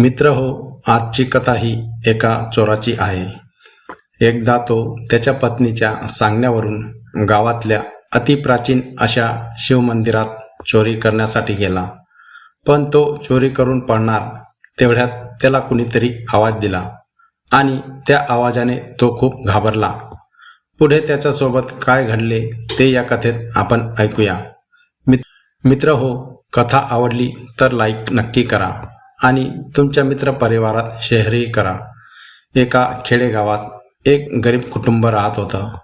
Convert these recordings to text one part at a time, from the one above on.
मित्र हो आजची कथा ही एका चोराची आहे. एकदा तो त्याच्या पत्नीच्या सांगण्यावरून गावातल्या अतिप्राचीन अशा शिवमंदिरात चोरी करण्यासाठी गेला. पण तो चोरी करून पडणार तेवढ्यात त्याला कुणीतरी आवाज दिला आणि त्या आवाजाने तो खूप घाबरला. पुढे त्याच्यासोबत काय घडले ते या कथेत आपण ऐकूया. मित्र हो कथा आवडली तर लाईक नक्की करा. आणि तुमच्या मित्रपरिवारात शेअरही करा. एका खेडेगावात एक गरीब कुटुंब राहत होतं.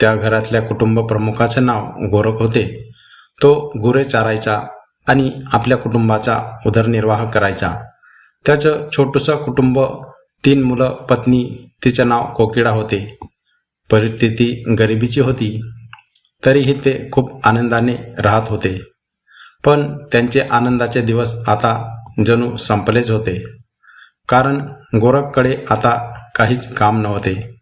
त्या घरातल्या कुटुंब प्रमुखाचे नाव गोरख होते. तो गुरे चारायचा आणि आपल्या कुटुंबाचा उदरनिर्वाह करायचा. त्याचं छोटंसं कुटुंब तीन मुलं पत्नी तिचं नाव कोकिडा होते. परिस्थिती गरिबीची होती. तरीही ते खूप आनंदाने राहत होते. पण त्यांचे आनंदाचे दिवस आता जणू संपलेच होते. कारण गोरखकडे आता काहीच काम नव्हते.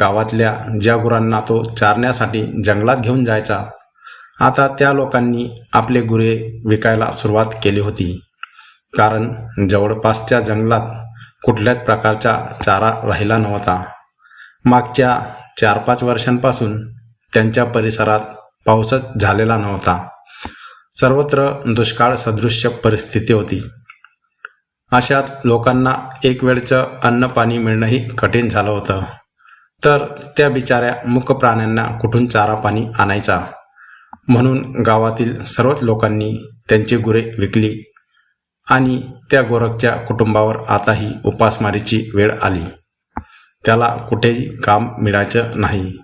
गावातल्या ज्या गुरांना तो चारण्यासाठी जंगलात घेऊन जायचा. आता त्या लोकांनी आपले गुरे विकायला सुरुवात केली होती. कारण जवळपासच्या जंगलात कुठल्याच प्रकारचा चारा राहिला नव्हता. मागच्या चार पाच वर्षांपासून त्यांच्या परिसरात पाऊसच झालेला नव्हता. सर्वत्र दुष्काळ सदृश्य परिस्थिती होती. अशात लोकांना एक वेळचं अन्न पाणी मिळणंही कठीण झालं होतं. तर त्या बिचाऱ्या मुक प्राण्यांना कुठून चारा पाणी आणायचा? म्हणून गावातील सर्वच लोकांनी त्यांची गुरे विकली आणि त्या गोरखच्या कुटुंबावर आताही उपासमारीची वेळ आली. त्याला कुठेही काम मिळायचं नाही.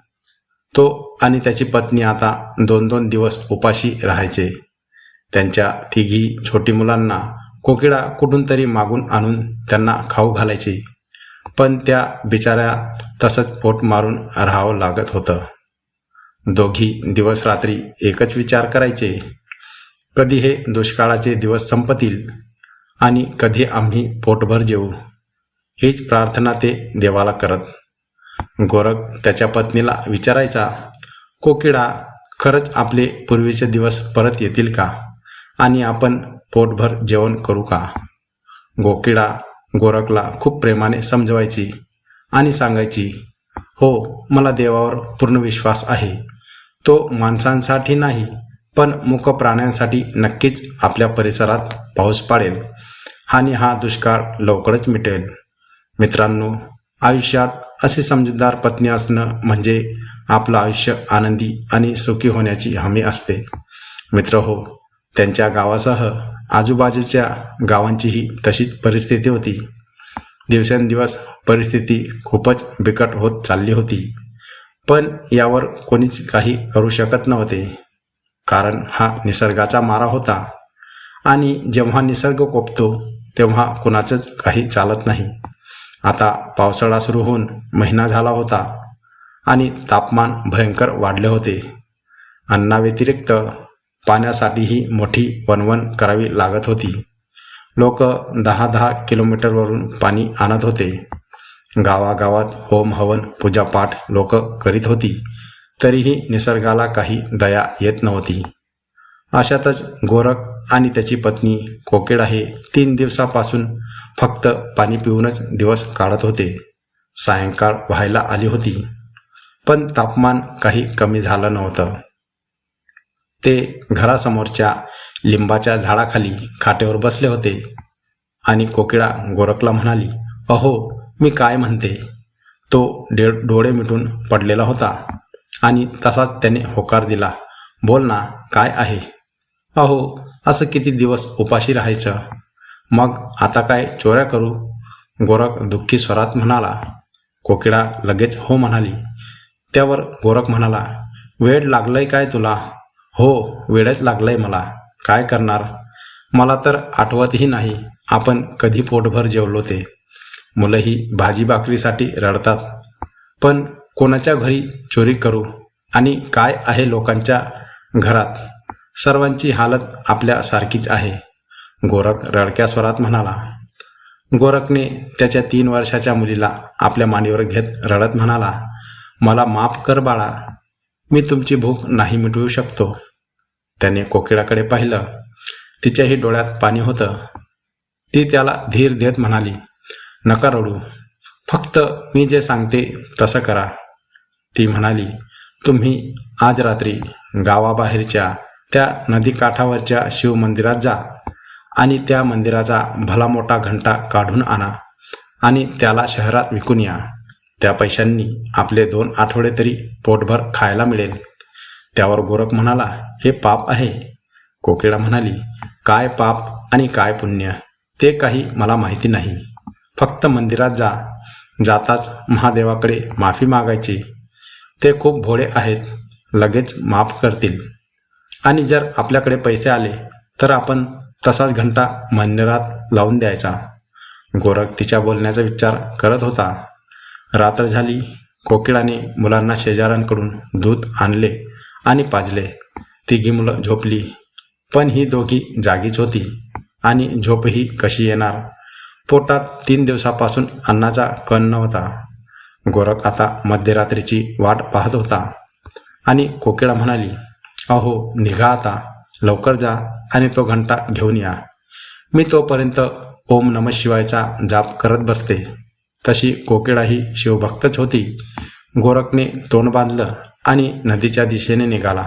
तो आणि त्याची पत्नी आता दोन दोन दिवस उपाशी राहायचे. त्यांच्या तिघी छोटी मुलांना कोकिळा कुठून तरी मागून आणून त्यांना खाऊ घालायची. पण त्या बिचाऱ्या तसंच पोट मारून राहावं लागत होतं. दोघी दिवस रात्री एकच विचार करायचे. कधी हे दुष्काळाचे दिवस संपतील आणि कधी आम्ही पोटभर जेऊ. हीच प्रार्थना ते देवाला करत. गोरख त्याच्या पत्नीला विचारायचा कोकिळा खरंच आपले पूर्वीचे दिवस परत येतील का? आणि आपण पोटभर जेवण करू का? गोकिळा गोरखला खूप प्रेमाने समजवायची आणि सांगायची हो मला देवावर पूर्ण विश्वास आहे. तो माणसांसाठी नाही पण मुक प्राण्यांसाठी नक्कीच आपल्या परिसरात पाऊस पाडेल आणि हा दुष्काळ लवकरच मिटेल. मित्रांनो आयुष्यात अशी समजूतदार पत्नी असणं म्हणजे आपलं आयुष्य आनंदी आणि सुखी होण्याची हमी असते. मित्र हो त्यांच्या गावासह आजूबाजूच्या गावांचीही तशीच परिस्थिती होती. दिवसेंदिवस परिस्थिती खूपच बिकट होत चालली होती. पण यावर कोणीच काही करू शकत नव्हते. कारण हा निसर्गाचा मारा होता. आणि जेव्हा निसर्ग कोपतो तेव्हा कुणाचंच काही चालत नाही. आता पावसाळा सुरू होऊन महिना झाला होता आणि तापमान भयंकर वाढले होते. अन्नाव्यतिरिक्त पाण्यासाठीही मोठी वणवण करावी लागत होती. लोक दहा दहा किलोमीटरवरून पाणी आणत होते. गावागावात होम हवन पूजापाठ लोक करीत होती. तरीही निसर्गाला काही दया येत नव्हती. अशातच गोरख आणि त्याची पत्नी कोकेड हे तीन दिवसापासून फक्त पाणी पिऊनच दिवस काढत होते. सायंकाळ व्हायला आली होती. पण तापमान काही कमी झालं नव्हतं. ते घरासमोरच्या लिंबाच्या झाडाखाली खाटेवर बसले होते. आणि कोकिळा गोरखला म्हणाली अहो मी काय म्हणते? तो डे डोळे मिटून पडलेला होता. आणि तसाच त्याने होकार दिला बोल ना काय आहे? अहो असं किती दिवस उपाशी राहायचं? मग आता काय चोऱ्या करू? गोरख दुःखी स्वरात म्हणाला. कोकिळा लगेच हो म्हणाली. त्यावर गोरख म्हणाला वेळ लागलंय काय तुला? हो वेळच लागलंय मला. काय करणार? मला तर आठवतही नाही आपण कधी पोटभर जेवलो ते. मुलंही भाजी भाकरीसाठी रडतात. पण कोणाच्या घरी चोरी करू? आणि काय आहे लोकांच्या घरात? सर्वांची हालत आपल्या सारखीच आहे. गोरख रडक्या स्वरात म्हणाला. गोरखने त्याच्या तीन वर्षाच्या मुलीला आपल्या मांडीवर घेत रडत म्हणाला मला माफ कर बाळा. मी तुमची भूक नाही मिटवू शकतो. त्याने कोकिळाकडे पाहिलं. तिच्याही डोळ्यात पाणी होतं. ती त्याला धीर देत म्हणाली नका रडू. फक्त मी जे सांगते तसं करा. ती म्हणाली तुम्ही आज रात्री गावाबाहेरच्या त्या नदीकाठावरच्या शिवमंदिरात जा आणि त्या मंदिराचा भला मोठा घंटा काढून आणा आणि त्याला शहरात विकून या. त्या पैशांनी आपले दोन आठवडे तरी पोटभर खायला मिळेल. त्यावर गोरख म्हणाला हे पाप आहे. कोकिळा म्हणाली काय पाप आणि काय पुण्य? ते काही मला माहिती नाही. फक्त मंदिरात जा. जाताच महादेवाकडे माफी मागायची. ते खूप भोळे आहेत. लगेच माफ करतील. आणि जर आपल्याकडे पैसे आले तर आपण तसाच घंटा मंदिरात लावून द्यायचा. गोरख तिच्या बोलण्याचा विचार करत होता. रात्र झाली. कोकिळाने मुलांना शेजाऱ्यांकडून दूध आणले. आणि पाजले. तिघी मुलं झोपली. पण ही दोघी जागीच होती आणि झोपही कशी येणार? पोटात तीन दिवसापासून अन्नाचा कण नव्हता. गोरख आता मध्यरात्रीची वाट पाहत होता आणि कोकिळा म्हणाली अहो निघा आता. लवकर जा आणि तो घंटा घेऊन या. मी तोपर्यंत ओम नम शिवायचा जाप करत बसते. तशी कोकिळाही शिवभक्तच होती. गोरखने तोंड बांधलं. आणि नदीच्या दिशेने निघाला.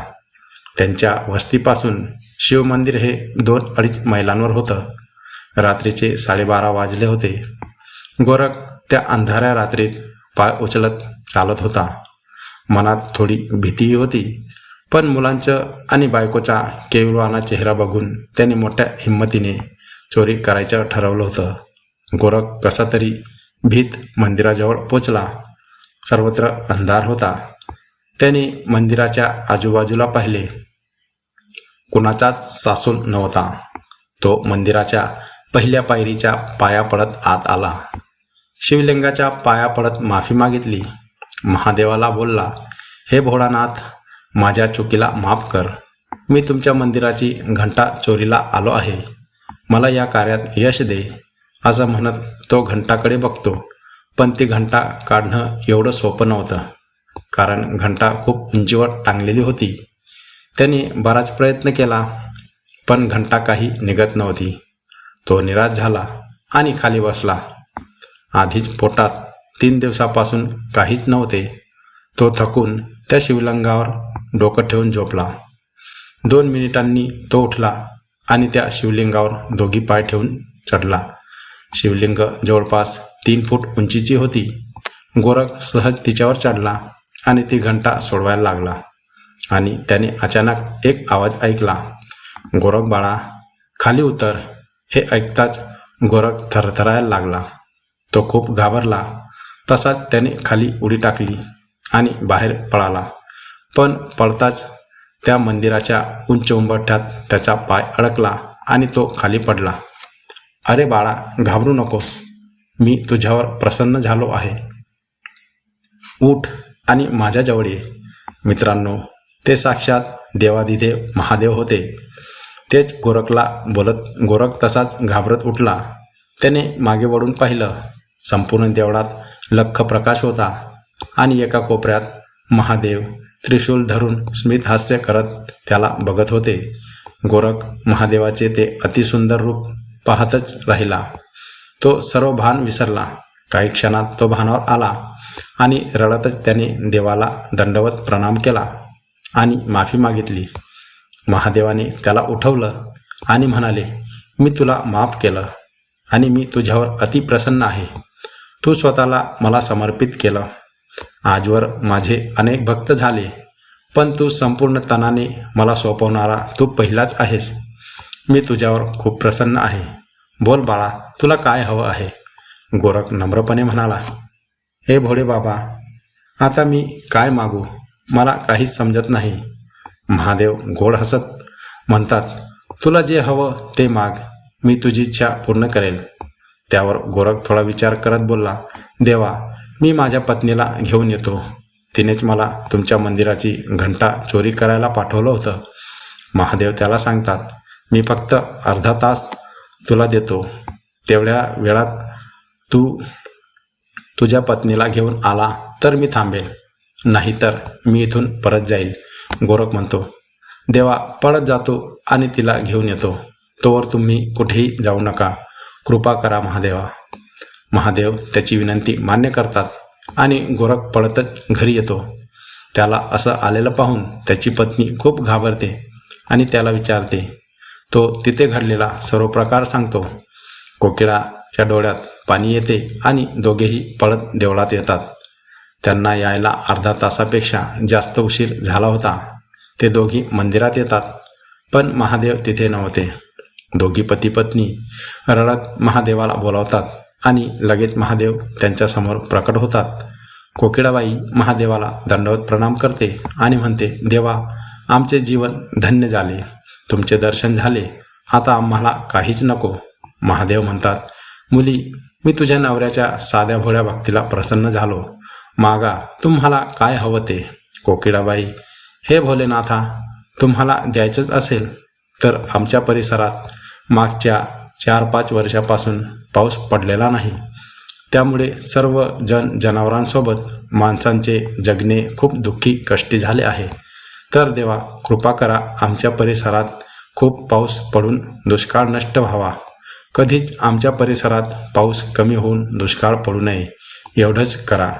त्यांच्या वस्तीपासून शिवमंदिर हे दोन अडीच मैलांवर होतं. रात्रीचे साडेबारा वाजले होते. गोरख त्या अंधाऱ्या रात्रीत पाय उचलत चालत होता. मनात थोडी भीतीही होती पण मुलांचं आणि बायकोचा केवळवाना चेहरा बघून त्यांनी मोठ्या हिंमतीने चोरी करायचं ठरवलं होतं. गोरख कसा तरी भीत मंदिराजवळ पोचला. सर्वत्र अंधार होता. त्याने मंदिराच्या आजूबाजूला पाहिले. कुणाचाच सासून नव्हता. तो मंदिराच्या पहिल्या पायरीच्या पाया पडत आत आला. शिवलिंगाच्या पाया पडत माफी मागितली. महादेवाला बोलला हे भोळानाथ माझ्या चुकीला माफ कर. मी तुमच्या मंदिराची घंटा चोरीला आलो आहे. मला या कार्यात यश दे. असं म्हणत तो घंटाकडे बघतो. पण ती घंटा काढणं एवढं सोपं नव्हतं. कारण घंटा खूप उंचीवर टांगलेली होती. त्याने बराच प्रयत्न केला पण घंटा काही निघत नव्हती. तो निराश झाला आणि खाली बसला. आधीच पोटात तीन दिवसापासून काहीच नव्हते. तो थकून त्या शिवलिंगावर डोकं ठेवून झोपला. दोन मिनिटांनी तो उठला आणि त्या शिवलिंगावर दोघी पाय ठेवून चढला. शिवलिंग जवळपास तीन फूट उंचीची होती. गोरख सहज तिच्यावर चढला. आणि ती घंटा सोडवायला लागला. आणि त्याने अचानक एक आवाज ऐकला गोरख बाळा खाली उतर. हे ऐकताच गोरख थरथरायला लागला. तो खूप घाबरला. तसाच त्याने खाली उडी टाकली आणि बाहेर पळाला. पण पळताच त्या मंदिराच्या उंच उंबरठ्यात त्याचा पाय अडकला आणि तो खाली पडला. अरे बाळा घाबरू नकोस. मी तुझ्यावर प्रसन्न झालो आहे. उठ. आणि माझ्याजवळ ये. मित्रांनो ते साक्षात देवादिदेव महादेव होते. तेच गोरखला बोलत गोरख तसाच घाबरत उठला. त्याने मागे वळून पाहिलं संपूर्ण देवळात लख्ख प्रकाश होता आणि एका कोपऱ्यात महादेव त्रिशूल धरून स्मित हास्य करत त्याला बघत होते. गोरख महादेवाचे ते अतिसुंदर रूप पाहतच राहिला. तो सर्व भान विसरला. काही क्षणात तो भानावर आला. आणि रडतच त्याने देवाला दंडवत प्रणाम केला आणि माफी मागितली. महादेवाने त्याला उठवलं आणि म्हणाले मी तुला माफ केलं आणि मी तुझ्यावर अतिप्रसन्न आहे. तू स्वतःला मला समर्पित केलं. आजवर माझे अनेक भक्त झाले पण तू संपूर्ण तणाने मला सोपवणारा तू पहिलाच आहेस. मी तुझ्यावर खूप प्रसन्न आहे. बोल बाळा तुला काय हवं आहे? गोरख नम्रपणे म्हणाला. हे भोळे बाबा आता मी काय मागू? मला काहीच समजत नाही. महादेव गोड हसत म्हणतात तुला जे हवं ते माग मी तुझी इच्छा पूर्ण करेल त्यावर गोरख थोडा विचार करत बोलला देवा मी माझ्या पत्नीला घेऊन येतो. तिनेच मला तुमच्या मंदिराची घंटा चोरी करायला पाठवलं होतं. महादेव त्याला सांगतात मी फक्त अर्धा तास तुला देतो. तेवढ्या वेळात तू तुझ्या पत्नीला घेऊन आला तर मी थांबेल नाहीतर मी इथून परत जाईल गोरख म्हणतो. देवा पळत जातो आणि तिला घेऊन येतो. तोवर तुम्ही कुठेही जाऊ नका. कृपा करा महादेवा. महादेव त्याची विनंती मान्य करतात आणि गोरख पळतच घरी येतो. त्याला असं आलेलं पाहून त्याची पत्नी खूप घाबरते आणि त्याला विचारते. तो तिथे घडलेला सर्व प्रकार सांगतो. कोकिळाच्या डोळ्यात पाणी येते आणि दोघेही पळत देवळात येतात. त्यांना यायला अर्धा तासापेक्षा जास्त उशीर झाला होता. ते दोघी मंदिरात येतात पण महादेव तिथे नव्हते. दोघी पती पत्नी रडत महादेवाला बोलावतात आणि लगेच महादेव त्यांच्यासमोर प्रकट होतात. कोकिळाबाई महादेवाला दंडवत प्रणाम करते आणि म्हणते देवा आमचे जीवन धन्य झाले. तुमचे दर्शन झाले. आता आम्हाला काहीच नको. महादेव म्हणतात मुली मी तुझ्या नवऱ्याच्या साध्या भोळ्या भक्तीला प्रसन्न झालो. मागा तुम्हाला काय हवं ते? कोकिळाबाई हे भोलेनाथा तुम्हाला द्यायचंच असेल तर आमच्या परिसरात मागच्या चार पाच वर्षापासून पाऊस पडलेला नाही. त्यामुळे सर्व जन जनावरांसोबत माणसांचे जगणे खूप दुःखी कष्टी झाले आहे. तर देवा कृपा करा आमच्या परिसरात खूप पाऊस पडून दुष्काळ नष्ट व्हावा. कधीच आमच्या परिसरात पाऊस कमी होऊन दुष्काळ पडू नये एवढंच करा.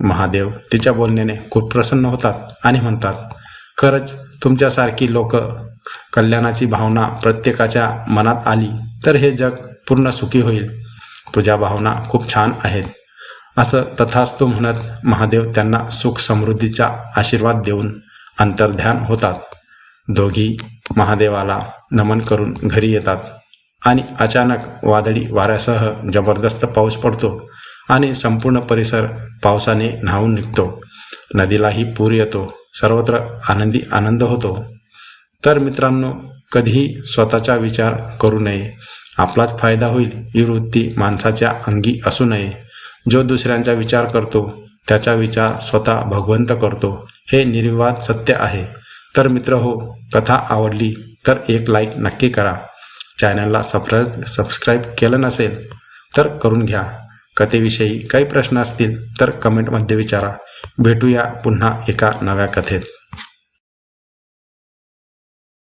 महादेव तिच्या बोलण्याने खूप प्रसन्न होतात आणि म्हणतात खरंच तुमच्यासारखी लोक कल्याणाची भावना प्रत्येकाच्या मनात आली तर हे जग पूर्ण सुखी होईल. तुझ्या भावना खूप छान आहेत. असं तथास्तु म्हणत महादेव त्यांना सुख समृद्धीचा आशीर्वाद देऊन अंतर्ध्यान होतात. दोघी महादेवाला नमन करून घरी येतात. आणि अचानक वादळी वाऱ्यासह जबरदस्त पाऊस पडतो आणि संपूर्ण परिसर पावसाने न्हावून निघतो. नदीलाही पूर येतो. सर्वत्र आनंदी आनंद होतो. तर मित्रांनो कधीही स्वतःचा विचार करू नये. आपलाच फायदा होईल ही वृत्ती माणसाच्या अंगी असू नये. जो दुसऱ्यांचा विचार करतो त्याचा विचार स्वतः भगवंत करतो. हे निर्विवाद सत्य आहे. तर मित्र हो कथा आवडली तर एक लाईक नक्की करा. चॅनलला सबस्क्राईब सबस्क्राईब केलं नसेल तर करून घ्या. कथेविषयी काही प्रश्न असतील तर कमेंटमध्ये विचारा. भेटूया पुन्हा एका नव्या कथेत.